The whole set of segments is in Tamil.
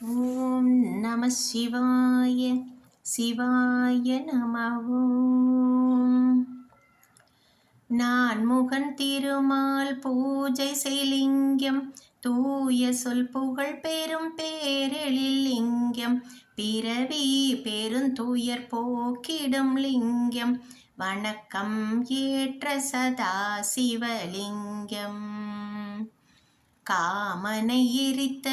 ஓம் நம சிவாய சிவாய நமவோம் நான் முகன் திருமால் பூஜை செய்லிங்கம் தூய சொல் புகழ் பெரும் பேரெழில் லிங்கம் பிறவி பெருந்துயர் போக்கிடும் லிங்கம் வணக்கம் ஏற்ற சதா சிவலிங்கம். காமனை எரித்த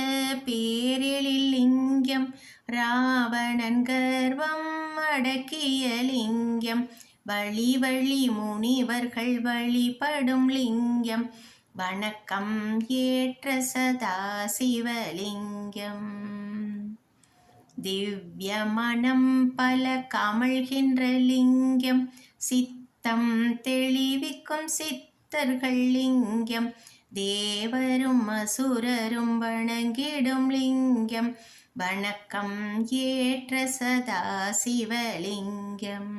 பேரெழில் லிங்கம் ராவணன் கர்வம் அடக்கிய லிங்கம் வழி வழி முனிவர்கள் வழிபடும் லிங்கம் வணக்கம் ஏற்ற சதா சிவலிங்கம் திவ்ய மனம் பல கமழ்கின்ற லிங்கம் சித்தம் தெளிவிக்கும் சித்தர்கள் லிங்கம் தேவரும் அசுரரும் வணங்கிடும் லிங்கம். வணக்கம் ஏற்ற சதா சிவலிங்கம்.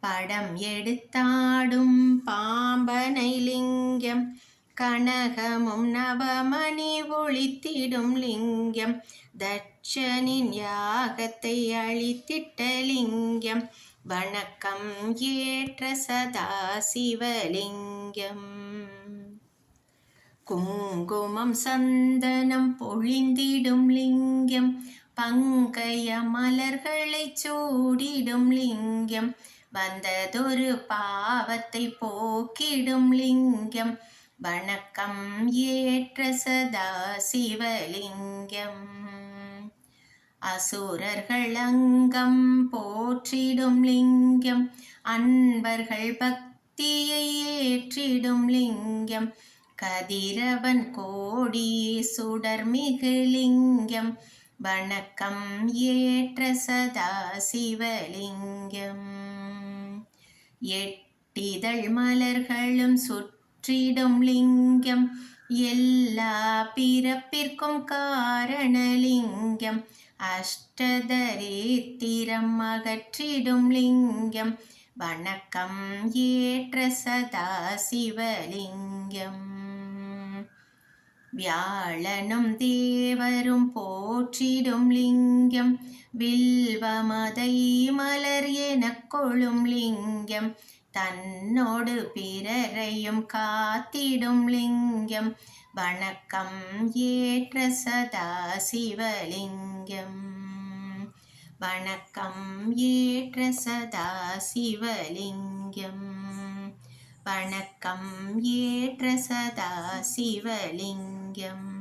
படம் எடுத்தாடும் பாம்பனை லிங்கம். கனகமும் நவமணி ஒழித்திடும் லிங்கம். தட்சனின் யாகத்தை அழித்திட்ட லிங்கம். வணக்கம் ஏற்ற சதா சிவலிங்கம். குங்குமம் சந்தனம் பொழிந்திடும் லிங்கம். பங்கைய மலர்களை சூடிடும் லிங்கம். வந்ததொரு பாவத்தை போக்கிடும் லிங்கம். வணக்கம் ஏற்ற சதா சிவலிங்கம். அசுரர்கள் அங்கம் போற்றிடும் லிங்கம் அன்பர்கள் பக்தியை ஏற்றிடும் லிங்கம். கதிரவன் கோடி சுடர்மிகு லிங்கம் வணக்கம் ஏற்ற சதா சிவலிங்கம் எட்டிதழ் மலர்களும் சுற்றிடும் லிங்கம் எல்லா பிறப்பிற்கும் காரணலிங்கம். அஷ்டதரித்திரம் அகற்றிடும் லிங்கம். வணக்கம் ஏற்ற சதா சிவலிங்கம். வியாழனும் தேவரும் போற்றிடும் லிங்கம். வில்வமதை மலர் எனக் கொழும் லிங்கம். தன்னோடு பிறரையும் காத்திடும் லிங்கம். வணக்கம். ஏற்ற சதா சிவலிங்கம். வணக்கம். ஏற்ற சதா சிவலிங்கம். வணக்கம். ஏற்ற சதா சிவலிங்கம்.